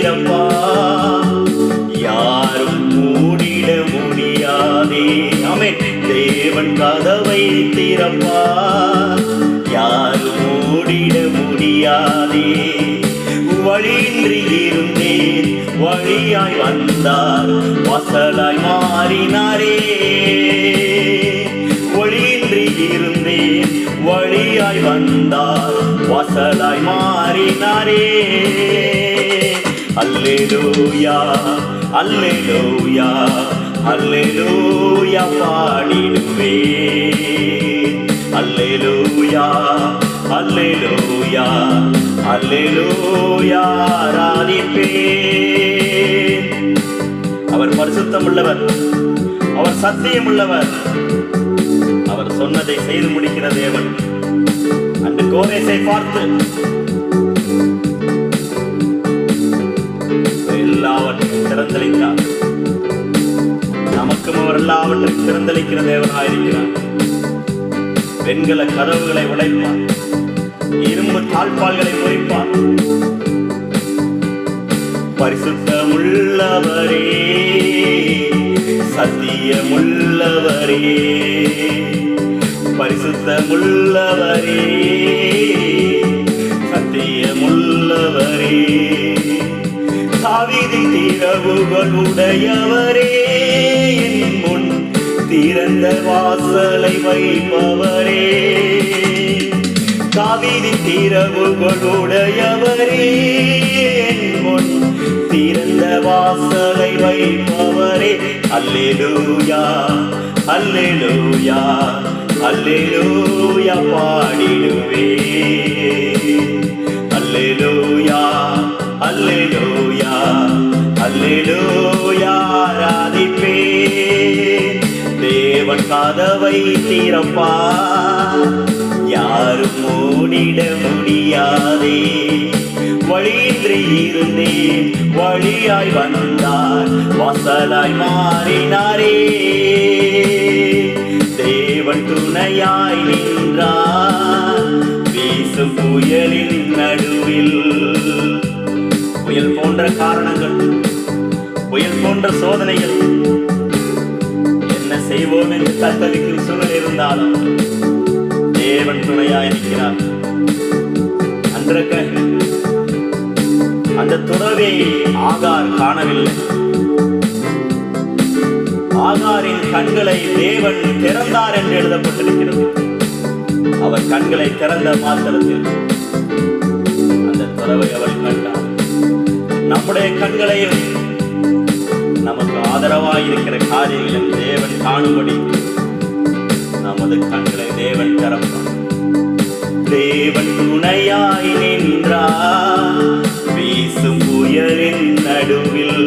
தீரப்பா. யாரும் மூடிட முடியாதே. அமே தேவன் கதவை தீரப்பா யாரும் மூடிட முடியாதே. வழியின்றி இருந்தேன் வழியாய் வந்தார். வசலாய் மாறினாரே. வழியின்றி இருந்தேன் வழியாய் வந்தார். வசலாய் மாறினாரே. அல்லேலூயா அல்லேலூயா அல்லேலூயா பாடிடுவே அல்லேலூயா அல்லேலூயா அல்லேலூயா ஆராதிப்பே. அவர் பரிசுத்தம் உள்ளவர் அவர் சத்தியம் உள்ளவர் அவர் சொன்னதை செய்து முடிக்கிற தேவன். அன்று கோரேசை பார்த்து எல்லாவற்றையும் திறந்தளித்தார். நமக்கும் அவர் எல்லாவற்றையும் திறந்தளிக்கிற தேவனாயிருக்கிறார். வெண்கல கதவுகளை உடைப்பார். இரும்பு தாழ்பால்களை முறிப்பார். பரிசுத்தமுள்ளவரே சத்தியமுள்ளவரே பரிசுத்தமுள்ளவரே சத்தியமுள்ளவரே. சாவிதி என் முன் திறந்த வாசலை வைப்பவரே. காவிரி திறவுகளுடையவரே என் முன் திறந்த வாசலை வைப்பவரே. அல்லேலூயா அல்லேலூயா அல்லேலூயா பாடிடுவே. அல்லேலூயா அல்லேலூயா அல்லேலூயா தேவன் கதவை திறப்பா. யாரும் மூடிட முடியாதே. வழியின்றி இருந்தேன் வழியாய் வந்தார் வசலாய் மாறினாரே. தேவன் துணையாய் நின்றார் வீசும் புயலின் நடுவில். புயல் போன்ற காரணங்கள் புயல் போன்ற சோதனைகள். என்ன செய்வோம் என்று தத்தளிக்கும் சூழல் இருந்தாலும் தேவன் துணையாய் இருக்கிறார் அன்றக்க அந்த துறவை ஆகார் காணவில்லை. ஆகாரின் கண்களை தேவன் திறந்தார் என்று எழுதப்பட்டிருக்கிறது. அவர் கண்களை திறந்த மாத்திரத்தில் அந்த துறவை அவள் கண்டார் நம்முடைய கண்களையும் காரியங்களும் தேவன் காணும்படி நமது கண்களை தேவன் திறப்பான் தேவன் துணையாய் நின்றார். வீசும் புயலின் நடுவில்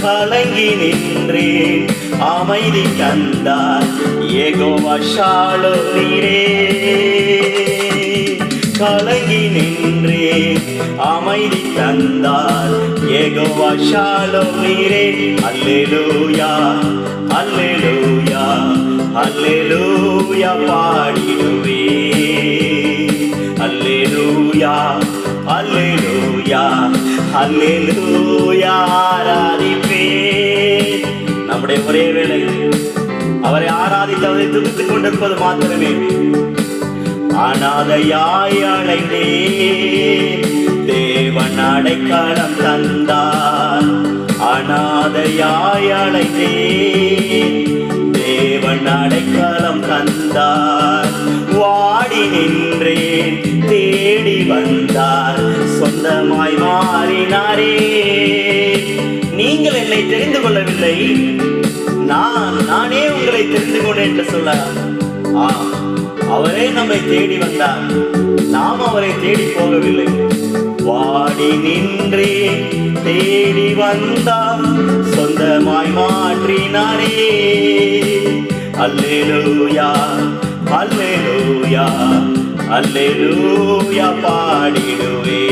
கலங்கி நின்றேன். அமைதி தந்தார். ஏகோ வஷாலோ நீரே கலங்கி அமைதி தந்தார். ஏகோவா ஷாலோ நீரே அல்லேலூயா அல்லேலூயா அல்லேலூயா பாடிடுவே அல்லேலூயா அல்லேலூயா அல்லேலூயா ஆராதிப்பே. நம்முடைய ஒரே வேலை அவரை ஆராதித்து அவரை துதித்துக் கொண்டிருப்பது மாத்திரமே. அனாதையாய் அடைந்தே தேவன் அடைக்கலம் தந்தார். அனாதையாய் அடைந்தே தேவன் அடைக்கலம் தந்தார். வாடி நின்றேன் தேடி வந்தார். சொந்தமாய் மாறினாரே. நீங்கள் என்னை தெரிந்து கொள்ளவில்லை. நான் நானே உங்களை தெரிந்து கொண்டேன் என்று சொல்ல ஆ அவரே நம்மை தேடி வந்தார். நாம் அவரை தேடி போகவில்லை. வாடி நின்றே தேடி வந்தார். சொந்தமாய் மாற்றினாரே. அல்லேலூயா அல்லேலூயா அல்லேலூயா பாடிடுவே.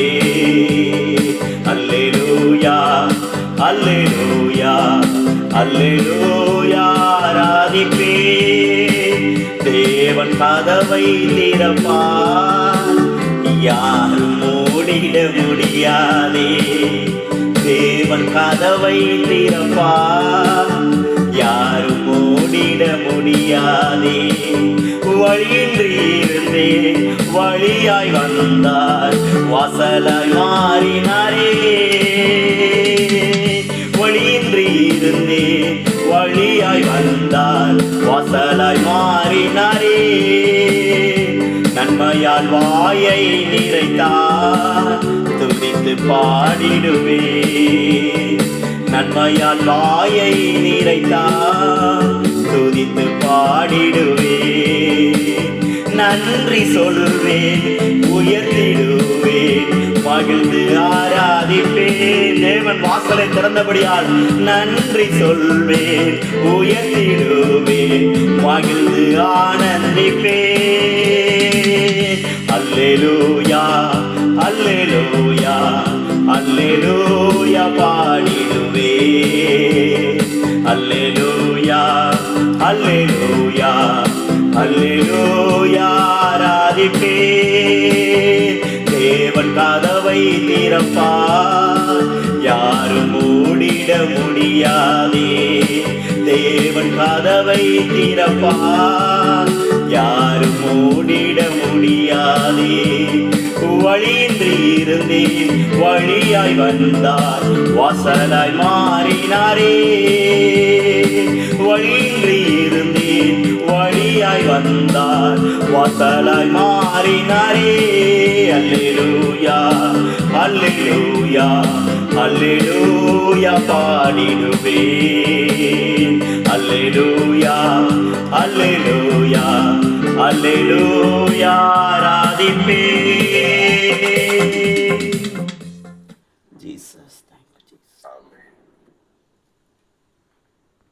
அல்லேலூயா அல்லேலூயா அல்லேலூயா ஆராதிப்பே. தேவன் கதவை திறப்பார். யாரும் மூடிட முடியாதே. தேவன் கதவை திறப்பார். யாரும் மூடிட முடியாதே. வழியின்றி இருந்தே வழியாய் வந்தார். வாசலாய் மாறினாரே. நன்மையால் வாயை நிறைத்தார் துதித்து பாடிடுவே நன்மையால் வாயை நிறைத்தார் துதித்து பாடிடுவே நன்றி சொல்வேன் உயர்த்திடுவேன். மகிழ்ந்து ஆராதிப்பேன். தேவன் வாசலை திறந்தபடியால் நன்றி சொல்வேன் உயர்த்திடுவேன். மகிழ்ந்து ஆனந்திப்பேன். அல்லேலூயா அல்லேலூயா அல்லேலூயா பாடிடுவே. அல்லேலூயா அல்லேலூயா அல்லேலூயா ஆராதிப்பே. தேவன் கதவை திறப்பா யாரும் மூடிட முடியாதே. தேவன் கதவை திறப்பா இருந்தேன் வழியாய் வந்தார் வாசலாய் மாறினாரே. வழியின்றி இருந்தேன் வழியாய் வந்தார். வாசலாய் மாறினாரே. அல்லேலூயா அல்லேலூயா அல்லேலூயா பாடிடுவேன். அல்லேலூயா அல்லேலூயா அல்லேலூயா ஆராதிப்பேன்.